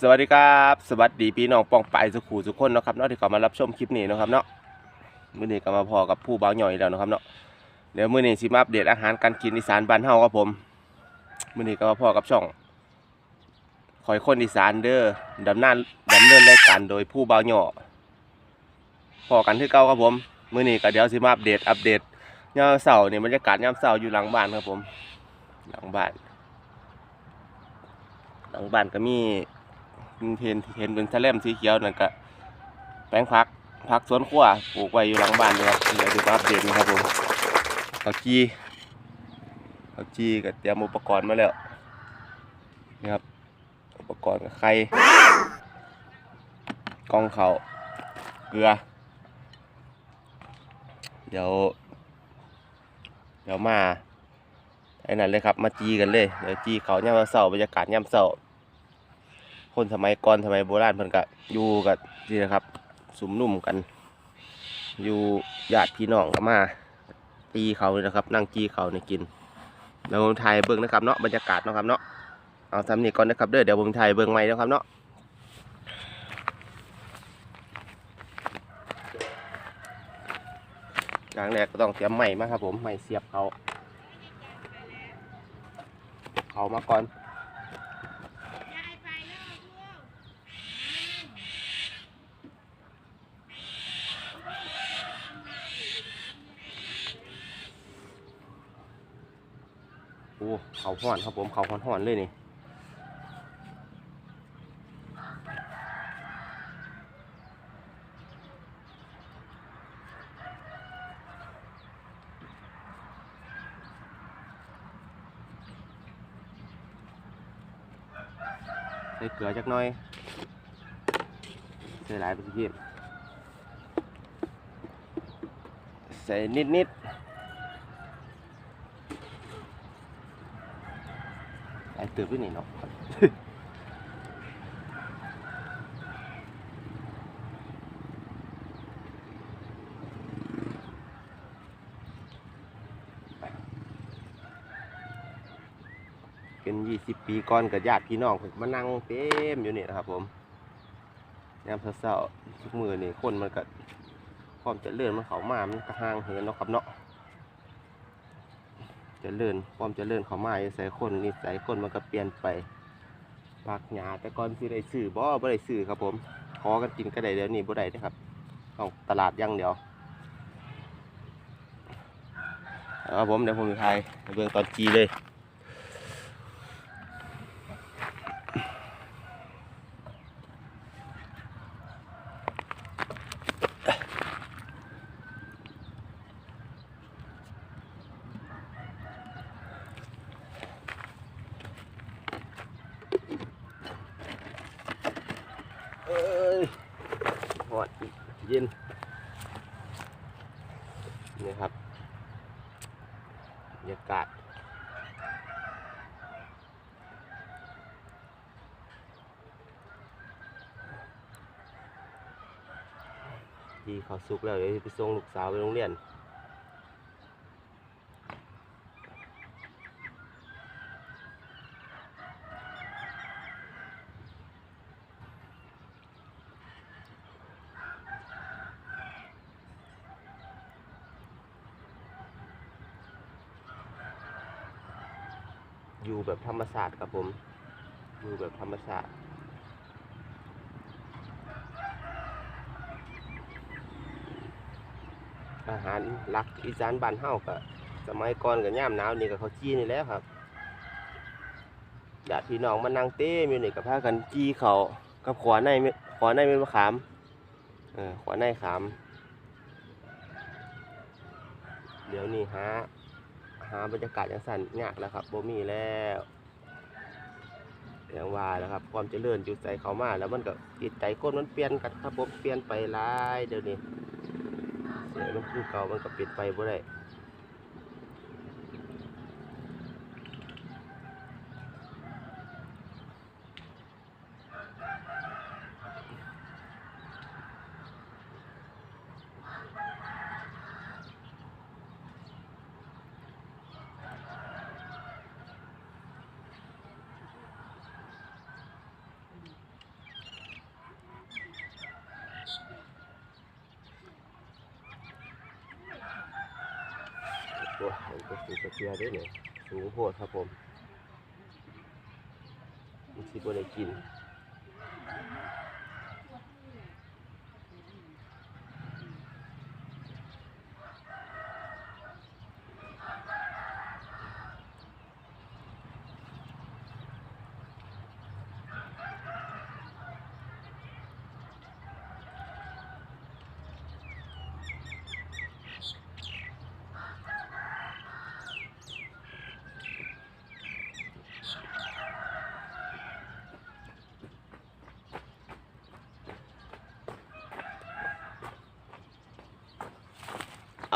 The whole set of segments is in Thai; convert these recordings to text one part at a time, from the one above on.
สวัสดีครับสวัสดีพี่น้องปองไปสุขูสุขคนนะครับเนาะที่เข้ามารับชมคลิปนี้นะครับเนาะมื้อนี้ก็มาพอกับผู้บ่าวหน่อยแล้วนะครับเนาะเดี๋ยวมื้อนี้สิมาอัปเดตอาหารการกินอีสานบ้านเฮาครับผมมื้อนี้ก็มาพอกับช่องคอยคนอีสานเด้อดำเนินดำเนินรายการโดยผู้บ่าวหน่อพอกันที่เก่าครับผมมื้อนี้ก็เดี๋ยวสิมาอัปเดตอัปเดตยามเสาร์นี่บรรยากาศยามเสาร์อยู่หลังบ้านครับผมหลังบ้านหลังบ้านก็มี เห็นเห็นเป็นแสลมสีเขียวนั่นก็แปลงผักผักสวนครัวปลูกไว้อยู่หลังบ้านนี่ครับเดี๋ยวดูมาอัปเดตนะครับผมข้าจีข้าจีก็เตรียมอุปกรณ์มาแล้วนี่ครับอุปกรณ์กับไข่กล้องเขาเกลือ เดี๋ยว เดี๋ยวมาไอ้นั่นเลยครับ มาจีกันเลย เดี๋ยวจีเขาย่ำเสาบรรยากาศย่ำเสา คนสมัยก่อนสมัยโบราณเพิ่นก็อยู่กับนี่นะครับ สุมนุ่มกัน อยู่ญาติพี่น้องก็มา ตีเขาเลยนะครับ นั่งจีเขาในกินแล้วผมถ่ายเบิ้งนะครับเนาะบรรยากาศเนาะครับเนาะเอาทำนี่ก่อนนะครับเด้อเดี๋ยวผมถ่ายเบิ้งใหม่นะครับเนาะอย่างแรกก็ต้องเตรียมใหม่มาครับผมใหม่เสียบเขาเขามาก่อน เขาห่อนครับผมเขาห่อนห่อนๆเลยนี่ใส่เกลือจักหน่อยใส่หลายไปสิพี่ใส่นิดนิดๆหลาย เติบด้วยนี่เนาะเป็นยี่สิบปีก่อนกับญาติพี่น้องเพิ่นมานั่งเต็มอยู่นี่นะครับ ผมยามเช้าๆทุกมือนี่คนมันก็ความเจริญมันเขามามันก็ห่างเหินเนาะครับเนาะ เจริญความเจริญเข้ามาใส่คนนิสัยคนมันก็เปลี่ยนไปปากหยาแต่ก่อนสิได้ซื้อบ่บ่ได้ซื้อครับผมขอกันกินก็ได้เดี๋ยวนี้บ่ได้นะครับต้องตลาดย่างเดียวเอาครับผมเดี๋ยวผมจะถ่ายให้เบื้องตอนจีเลย เอ้ยหอดเย็น นี่ครับบ รรยากาศที่เขาสุกแล้วเดี๋ยวไปส่งลูกสาวไปโรงเรียน อยู่แบบธรรมศาสตร์ครับผม อยู่แบบธรรมศาสตร์อาหารหลักอีสานบ้านเฮาก็สมัยก่อนกับย่ามหนาวนี่ก็เขาจี้นี่แล้วครับญาติพี่น้องมานั่งเต้มอยู่นี่กับพากันจี้เขากับขวาในขวาในเม็ดมะขามเออขวาในขาม เดี๋ยวนี้ฮะ หาบรรยากาศอย่างสั่นยากแล้วครับโบมีแล้วอย่างว่าแล้วครับ ความเจริญอยู่ใจเขามาแล้วมันก็จิตใจคนมันเปลี่ยนกันครับผมเปลี่ยนไปหลายเดี๋ยวนี้เสียมันคือเก่ามันก็เปลี่ยนไปบ่ได้ โอ้ยมันก็สูงกระเทียด้วยเนี่ยสูงโหดครับผมมันสิบ่ได้กิน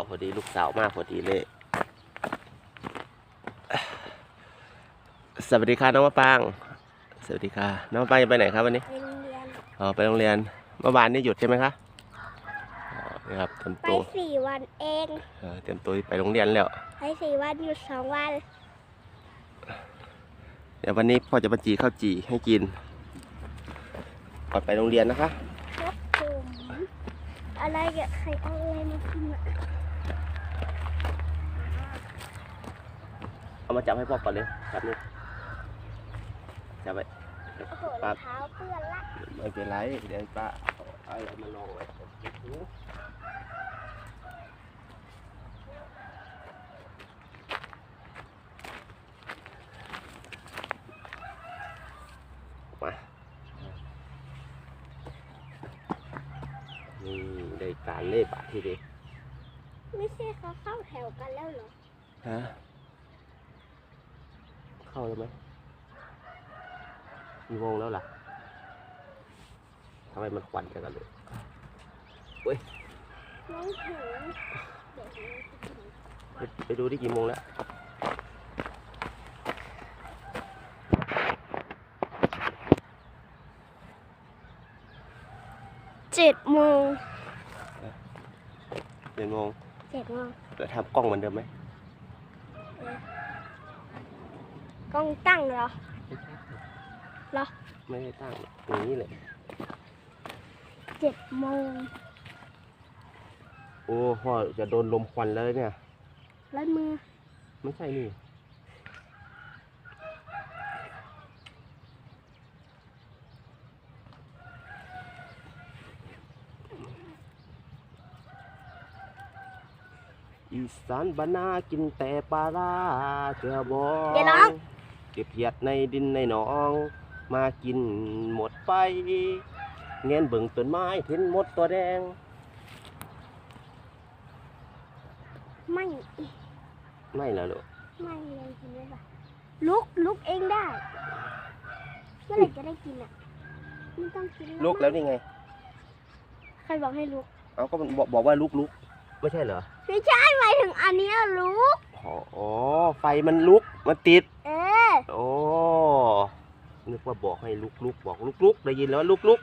เอาพอดีลูกสาวมากพอดีเลย สวัสดีค่ะน้องมะปาง สวัสดีค่ะ น้องมะปางจะไปไหนครับวันนี้ ไปโรงเรียน อ๋อไปโรงเรียนเมื่อวานนี่หยุดใช่ไหมคะอ๋อนี่ครับเตรียมไปตัวสี่วันเอง เออเตรียมตัวไปโรงเรียนแล้ว ไปสี่วันหยุดสองวัน เดี๋ยววันนี้พ่อจะมาจีข้าวจีให้กินก่อนไปโรงเรียนนะคะ ครับผม อะไรกับใครเอาอะไรมากินอะ เอามาจับให้พ่อก่อนเลยจับนี่จับไปโอ้โหรองเท้าเปื้อนละไม่เป็นไรเดี๋ยวป้าเอาอะไรมาลองไว้มานี่ได้การเล่บาททีเดียวไม่ใช่เขาเข้าแถวกันแล้วเหรอฮะ เข้าแล้วไหมมีวงแล้วล่ะทำไมมันควันจังกันเลยน้องเห็นเดี๋ยวนะไปไปดูที่กี่โมงแล้วเจ็ดโมงเจ็ดโมงเจ็ดโมงจะทำกล้องเหมือนเดิมไหม กล้องตั้งเหรอเหรอ ไม่ได้ตั้งอย่างนี้เลย เจ็ดโมง โอ้พ่อจะโดนลมควันแล้วเนี่ยแล้วมือ ไม่ใช่นี่ อีสานบานากินแต่ปลาร้าเจือบองอย่าร้อง เก็บเห็ดในดินในหนอง มากินหมดไปเงี้ยนเบิ่งต้นไม้เห็นหมดตัวแดง ไม่ไม่แล้วลูกไม่เลยเห็นไหมล่ะลุกลุกเองได้เมื่อไหร่จะได้กินอะไม่ต้องกินลุกแล้วนี่ไง ใครบอกให้ลุกเอาก็มันบอกบอกว่าลุกลุกไม่ใช่เหรอไม่ใช่หมายถึงอันเนี้ยลุกอ๋ออ๋อไฟมันลุกมันติดเออโอ้ นึกว่าบอกให้ลุกลุกบอกลุกลุกได้ยินแล้วว่าลุกลุก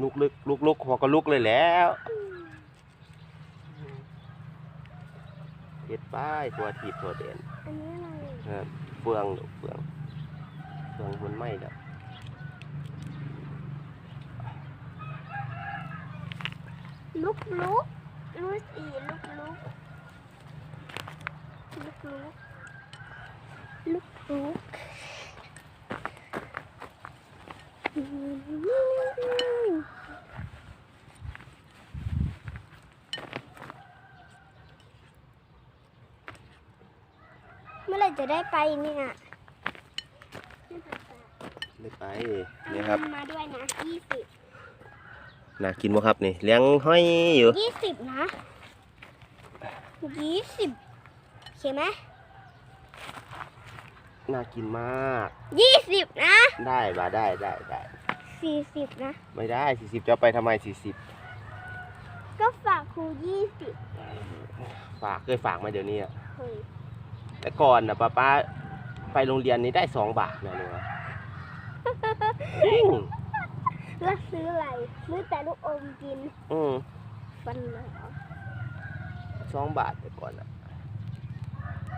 ลุกลุกลุกลุกพอก็ลุกเลยแล้วเฮ็ดป้ายตัวถีบตัวเด่นอันนี้อะไรครับเฟืองลูกเฟืองเฟืองมันไหม้แล้วลุกลุกลุกอีลุกลุกลุกลุกลุกลุก เมื่อไหรจะได้ไปเนี่ย ไม่ไปนี่ครับเอาเงินมาด้วยนะยี่สิบน่ากินบ่ครับนี่เลี้ยงห้อยอยู่ยี่สิบนะยี่สิบโอเคไหม น่ากินมาก ยี่สิบนะได้บ่าได้ได้ได้ สี่สิบนะ ไม่ได้สี่สิบจะเอาไปทำไมสี่สิบก็ฝากครูยี่สิบฝากเคยฝากมาเดี๋ยวนี้อะเฮ้ยแต่ก่อนนะป้าป้าไปโรงเรียนนี้ได้สองบาทนะเนี่ยจริงแล้วซื้ออะไรซื้อแต่ลูกอมกินอืมฟันเหรอสองบาทแต่ก่อนอะ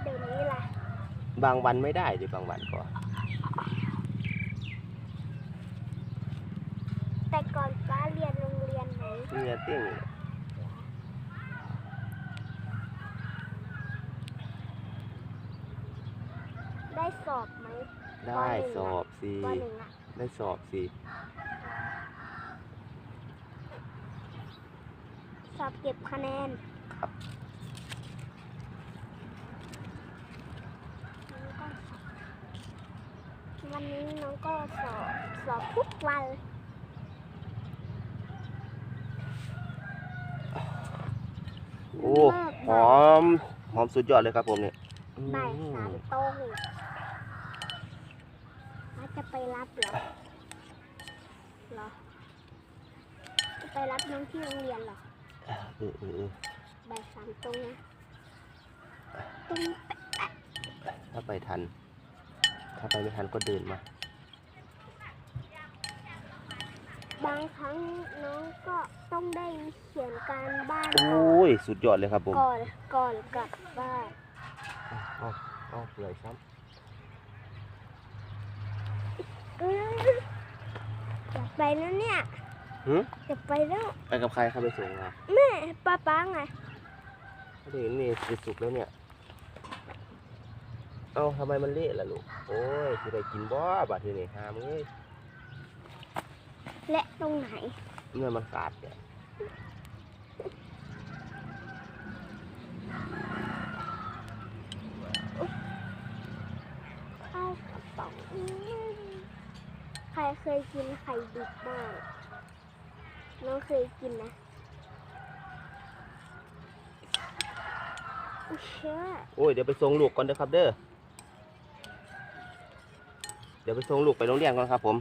เดี๋ยวนี้ล่ะ บางวันไม่ได้ดิบางวันก็แต่ก่อนป้าเรียนโรงเรียนไหนเรียนเตี้ยงได้สอบไหมได้สอบสี่ได้สอบสิสอบเก็บคะแนน ครับ วันนี้น้องก็สอบสอบทุกวันโอ้เลิกหอมหอมสุดยอดเลยครับผมเนี่ยอืมบ่ายสามตรงอาจะไปรับเหรอเหรอจะไปรับน้องที่โรงเรียนเหรอเออเออเออบ่ายสามตรงนะตรงถ้าไปทัน ถ้าไปไม่ทันก็เดินมา บางครั้งน้องก็ต้องได้เขียนการบ้านโอก่อน้ย สุดยอดเลยครับผมก่อนก่อนกลับบ้านเอาเอาเปื่อยซ้อื้ออยากไปแล้วเนี่ยำหืมอยากไปแล้วไปกับใครเข้าไปส่งมาแม่ป้าป้าไงเขาเห็นนี่จะสุกแล้วเนี่ย เอ้าทำไมมันเละล่ะลูก โอ้ยคือได้กินบ่บาดทีนี่หามเอ้ยและตรงไหนเมื่อมันขาดเนี่ยข้าวกระป๋องอื้อใครเคยกินไข่ดิบบ้างน้องเคยกินนะอุ๊ยเชื่อโอ้ยเดี๋ยวไปส่งลูกก่อนเด้อครับเด้อ เดี๋ยวไปส่งลูกไปโรงเรียนก่อนครับผม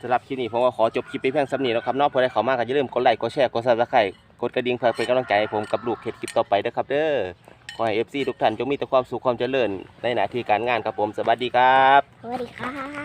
สำหรับคลิปนี้ผมก็ขอจบคลิปไปเพียงสำนีแล้วครับนอกพอได้เขามากก็อย่าลืมกดไลค์กดแชร์กดซับสไครต์กดกระดิ่งเพื่อเป็นกำลังใจให้ผมกับลูกเข็ดคลิปต่อไปนะครับเด้อขอให้เอฟซีทุกท่านจงมีแต่ความสุขความเจริญในหน้าที่การงานครับผมสวัสดีครับ สวัสดีครับ